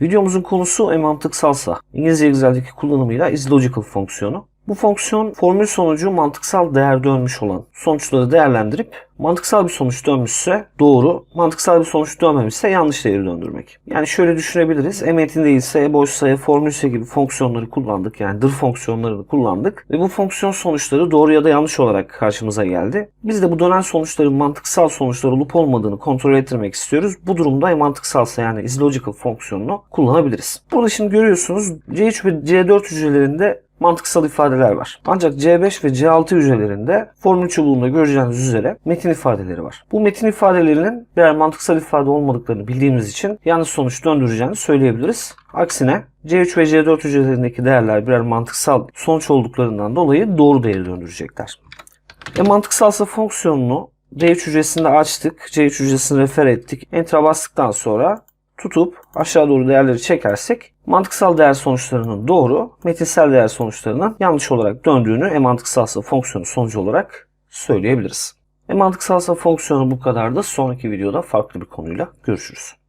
Videomuzun konusu e-mantıksalsa, İngilizce Excel'deki kullanımıyla isLogical fonksiyonu. Bu fonksiyon formül sonucu mantıksal değer dönmüş olan sonuçları değerlendirip mantıksal bir sonuç dönmüşse doğru, mantıksal bir sonuç dönmemişse yanlış değeri döndürmek. Yani şöyle düşünebiliriz. E-metin değilse, e-boşsa, e-formülse gibi fonksiyonları kullandık. Yani dır fonksiyonlarını kullandık. Ve bu fonksiyon sonuçları doğru ya da yanlış olarak karşımıza geldi. Biz de bu dönen sonuçların mantıksal sonuçlar olup olmadığını kontrol ettirmek istiyoruz. Bu durumda e-mantıksalsa yani isLogical fonksiyonunu kullanabiliriz. Burada şimdi görüyorsunuz C3 ve C4 hücrelerinde mantıksal ifadeler var. Ancak C5 ve C6 hücrelerinde formül çubuğunda göreceğiniz üzere metin ifadeleri var. Bu metin ifadelerinin birer mantıksal ifade olmadıklarını bildiğimiz için yanlış sonuç döndüreceğini söyleyebiliriz. Aksine C3 ve C4 hücrelerindeki değerler birer mantıksal sonuç olduklarından dolayı doğru değeri döndürecekler. E mantıksalsa fonksiyonunu C3 hücresinde açtık. C3 hücresini refer ettik. Enter'a bastıktan sonra tutup aşağı doğru değerleri çekersek mantıksal değer sonuçlarının doğru, metinsel değer sonuçlarının yanlış olarak döndüğünü e-mantıksalsa fonksiyonu sonucu olarak söyleyebiliriz. E-mantıksalsa fonksiyonu bu kadar da sonraki videoda farklı bir konuyla görüşürüz.